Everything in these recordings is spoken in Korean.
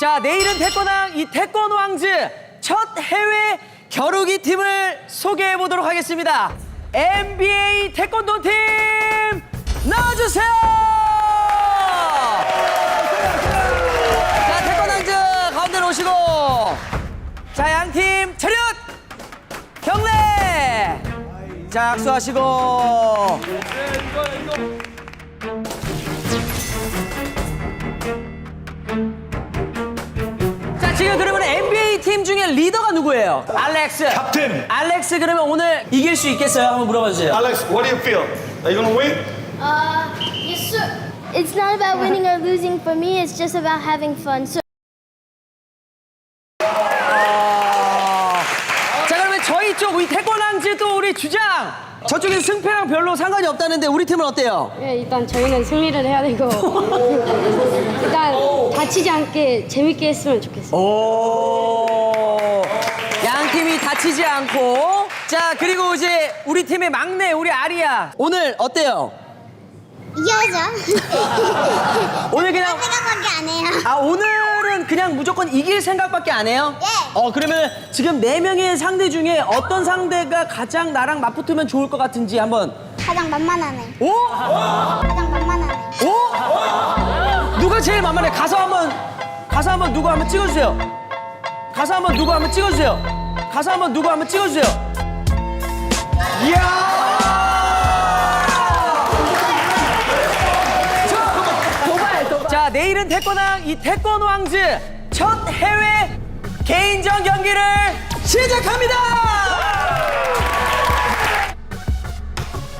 자, 내일은 태권왕 이 태권 왕즈 첫 해외 겨루기 팀을 소개해 보도록 하겠습니다. NBA 태권도 팀 나와주세요. 자, 태권 왕즈 가운데로 오시고, 자, 양팀 차렷 경례. 자, 악수하시고. 지금 그러면 NBA 팀 중에 리더가 누구예요? 알렉스. 캡틴. 알렉스 그러면 오늘 이길 수 있겠어요? 한번 물어봐 주세요. Alex, what do you feel? Are you gonna win? Uh, yes, sir. It's not about winning or losing for me. It's just about having fun. So 자, 그러면 저희 쪽 우리 태권왕즈 또 우리 주장. 저쪽에 승패랑 별로 상관이 없다는데 우리 팀은 어때요? 네, 일단 저희는 승리를 해야 되고 일단 다치지 않게 재밌게 했으면 좋겠어요. 오. 양 팀이 다치지 않고. 자, 그리고 이제 우리 팀의 막내 우리 아리야. 오늘 어때요? 이겨야죠. 오늘 그냥 생각밖에 안 해요. 아 오늘 은 그냥 무조건 이길 생각밖에 안 해요? 예. 어 그러면 지금 네 명의 상대 중에 어떤 상대가 가장 나랑 맞붙으면 좋을 것 같은지 한번 가장 만만하네. 오? 가장 만만하네. 오? 누가 제일 만만해? 가서 한번 가서 한번 누구 한번 찍어주세요. 가서 한번 누구 한번 찍어주세요. 가서 한번 누구 한번 찍어주세요. 이야! 자, 내일은 태권왕 이 태권 왕즈 첫 해외 개인전 경기를 시작합니다.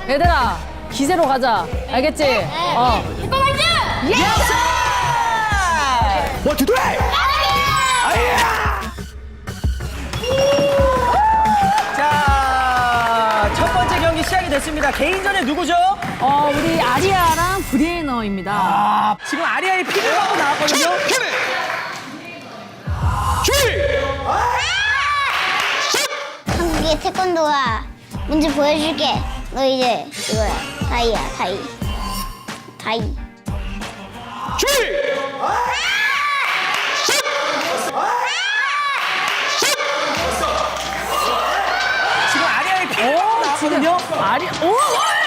얘들아 기세로 가자 알겠지? 어. 예스! One, two, three! 자, 첫 번째 경기 시작이 됐습니다. 개인전에 누구죠? 어 우리 아리아랑 브리에너입니다 아, 지금 아리아의 피를 받고 나왔거든요. 한국의 태권도가 뭔지 보여줄게. 너 이제 이거야. 다이야, 다이. 다이. 지금 아리아의 피를 받고 나왔거든요. 아리 오!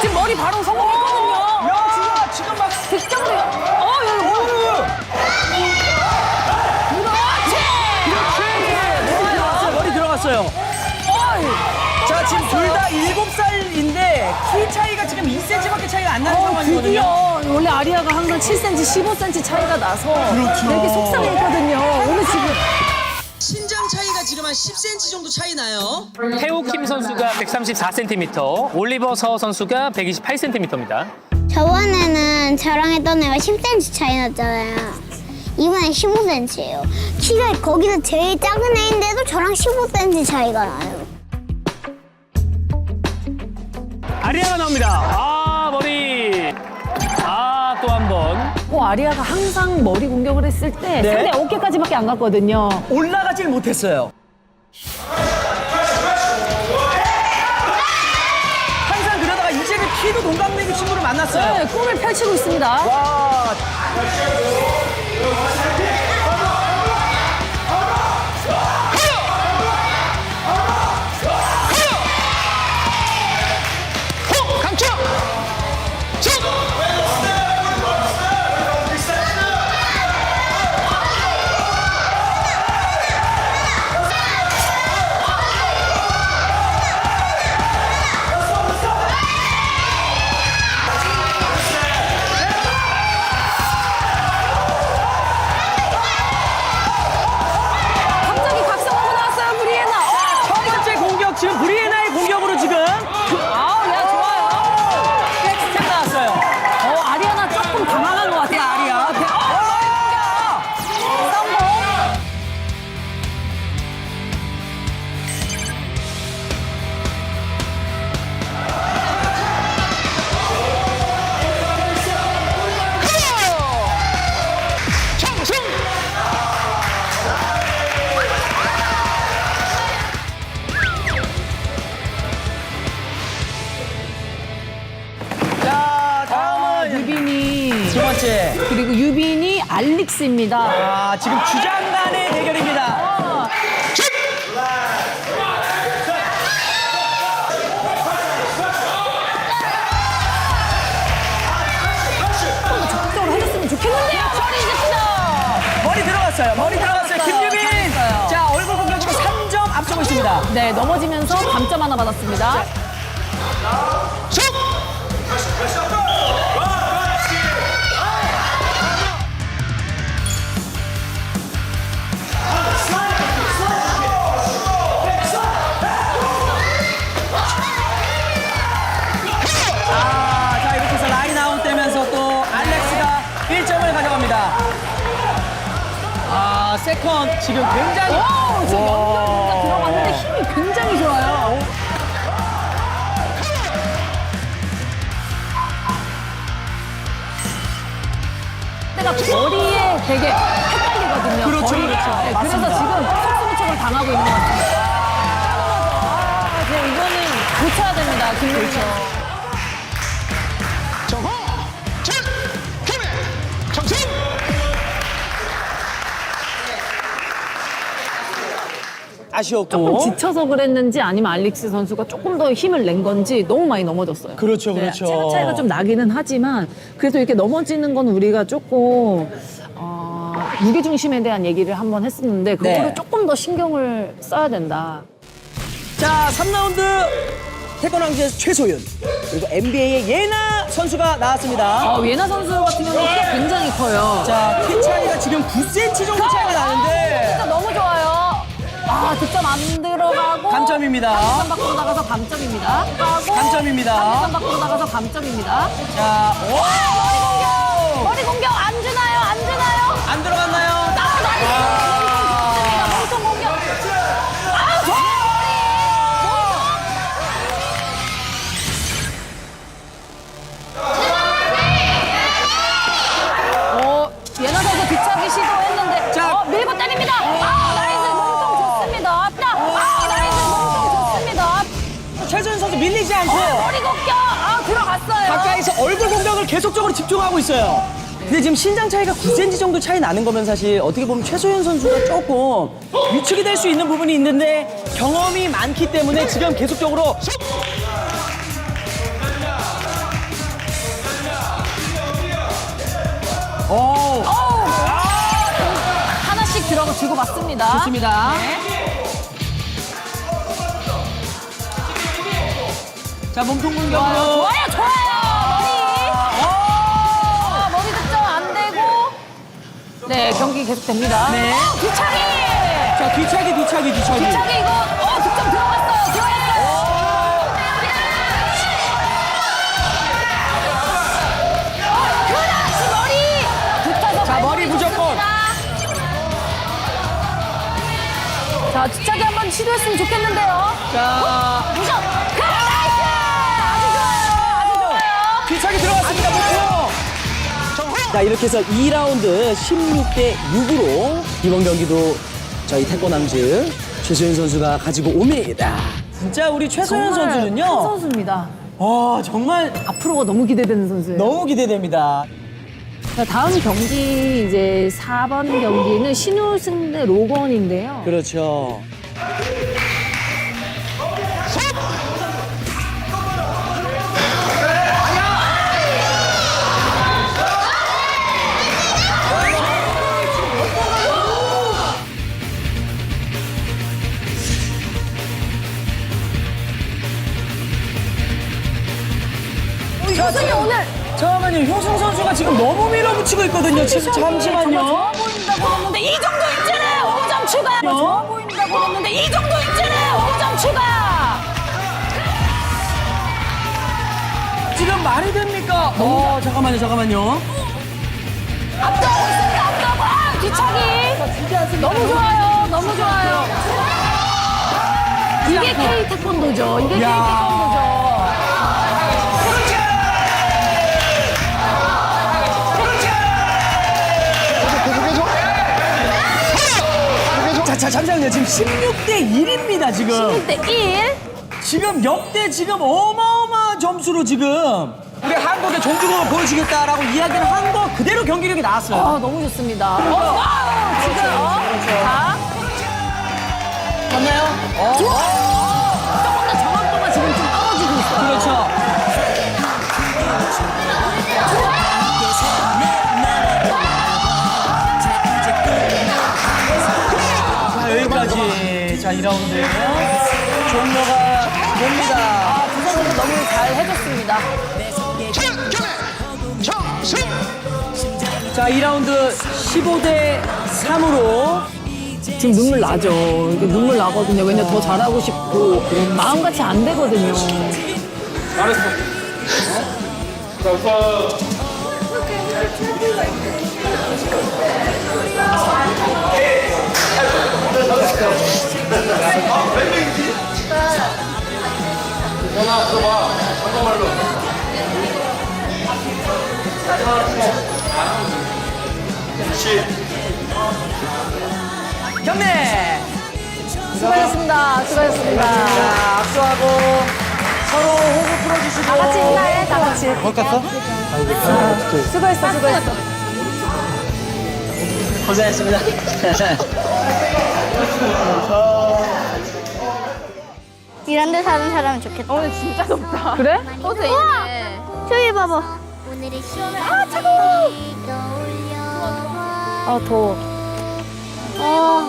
지금 머리 바로 성공했거든요 야, 지금 막 득점으로 어 여기 뭐 머리 들어갔어요. 머리 들어갔어요. 자, 지금 둘 다 일곱 살인데 키 차이가 지금 2cm밖에 차이가 안 나는 어, 상황이거든요. 드디어 원래 아리아가 항상 7cm, 15cm 차이가 나서 되게 속상했거든요. 오늘 지금 한 10cm 정도 차이 나요. 태우 킴 선수가 134cm, 올리버 서 선수가 128cm입니다. 저번에는 저랑 했던 애가 10cm 차이 났잖아요. 이번엔 15cm예요. 키가 거기서 제일 작은 애인데도 저랑 15cm 차이가 나요. 아리아가 나옵니다. 아, 머리. 아, 또 한 번. 어, 아리아가 항상 머리 공격을 했을 때 네. 상대 어깨까지밖에 안 갔거든요. 올라가질 못했어요. 키도 동갑내기 친구를 만났어요. 네, 꿈을 펼치고 있습니다. 와, 네. 그리고 유빈이 알릭스입니다. 아, 지금 주장 간의 대결입니다. 적극적으로 해줬으면 좋겠는데요. 머리 들어갔어요. 머리 들어갔어요. 들어갔어요. 김유빈. 잘했어요. 자, 얼굴 공격으로 3점 앞서고 있습니다. 네, 넘어지면서 감점 하나 받았습니다. 아, 세컨 지금 굉장히. 오, 저 연결 들어갔는데 힘이 굉장히 좋아요. 거리에 되게 헷갈리거든요. 그렇죠. 그렇죠. 네, 맞습니다. 그래서 지금 속수무책을 당하고 있는 것 같습니다. 아, 네, 이거는 고쳐야 됩니다. 김민정. 그렇죠. 아쉬웠고. 조금 지쳐서 그랬는지 아니면 알릭스 선수가 조금 더 힘을 낸 건지 너무 많이 넘어졌어요. 그렇죠, 네, 그렇죠. 체력 차이가 좀 나기는 하지만 그래도 이렇게 넘어지는 건 우리가 조금 어, 무게 중심에 대한 얘기를 한번 했었는데 그거를 네. 조금 더 신경을 써야 된다. 자, 3라운드 태권 왕제에서 최소윤 그리고 NBA의 예나 선수가 나왔습니다. 어, 예나 선수 같은 경우는 키가 굉장히 커요. 자, 키 차이가 지금 9cm 정도 차이가 나는데 진짜 너무 좋아요. 아, 득점 안 들어가고 감점입니다. 감점 밖으로 나가서 감점입니다. 하고 감점입니다. 감점 밖으로 나가서 감점입니다. 자, 오! 머리 공격 안 주나요? 안 주나요? 안 들어갔나요? 아, 나이 얼굴 공격을 계속적으로 집중하고 있어요. 근데 지금 신장 차이가 9cm 정도 차이 나는 거면 사실 어떻게 보면 최소연 선수가 조금 위축이 될 수 있는 부분이 있는데 경험이 많기 때문에 지금 계속적으로 오, 어우, 하나씩 들어가 주고 받습니다. 좋습니다. 자 몸통 공격으로 좋아요, 좋아요. 네, 경기 계속됩니다. 네. 어, 뒤차기. 자 뒤차기 뒤차기 뒤차기 뒤차기 이거 어, 득점. 어, 그렇지, 머리. 붙어서 자, 머리 무조건. 자, 뒤차기 한번 시도했으면 좋겠는데요. 자 무적. 자 이렇게 해서 2라운드 16대 6으로 이번 경기도 저희 태권왕즈 최소연 선수가 가지고 옵니다 진짜 우리 최소연 정말 선수는요 큰 선수입니다. 와 정말 앞으로가 너무 기대되는 선수예요. 너무 기대됩니다 자, 다음 경기 이제 4번 경기는 신우승 대 로건인데요. 그렇죠 교수님 오늘 잠깐만요 효승 선수가 지금 너무 밀어붙이고 있거든요 지금 잠시만요 좋아 보인다고 했는데 이 정도 있잖아요. 5점 추가. 좋아 보인다고 했는데 이 정도 있잖아요. 5점 추가. 지금 말이 됩니까? 어 잠깐만요 잠깐만요 앞서고 있습니다. 앞서고. 아, 뒤차기. 너무 좋아요. 너무 좋아요. 이게 K 태권도죠. 이게 K 야. 태권도죠. 자, 자 잠시만요 지금 16대 1입니다 지금 1대 1. 지금 역대 지금 어마어마한 점수로 지금 우리 한국의 종주국을 보여주겠다라고 이야기를 한 거 그대로 경기력이 나왔어요. 아, 너무 좋습니다. 어, 와, 지금, 어? 자. 맞나요? 어, 조금 더 정확도가 지금 좀 떨어지고 있어요. 그렇죠. 2라운드. 종료가 됩니다. 두 선수도 너무 잘 해줬습니다. 자, 2라운드 15대 3으로 지금 눈물 나죠. 이게 눈물 나거든요. 왜냐 더 잘하고 싶고 마음같이 안 되거든요. 경례! 수고하셨습니다. 수고하셨습니다. 자, 악수하고 서로 호흡 풀어주시고. 다 같이 인사해, 다 같이. 수고했어, 수고했어. 고생했습니다. 이런 데 사는 사람은 좋겠다. 오늘 진짜 덥다. 그래? 호수 우와! 저기 봐봐. 아, 차가워! 아, 더워. 어.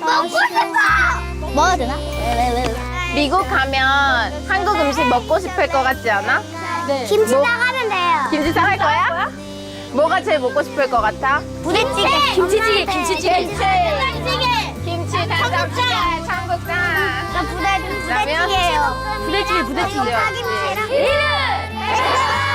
먹고 싶어! 먹어야 되나? 왜, 왜, 왜? 미국 가면 한국 음식 먹고 싶을 것 같지 않아? 김치 나가면 돼요. 김치 사갈 거야? 뭐가 제일 먹고 싶을 것 같아? 부대찌개. 김치찌개, 김치찌개. 김치. 부대찌개. 부대, 부대찌개예요. 부대찌개, 부대찌개. 김치랑.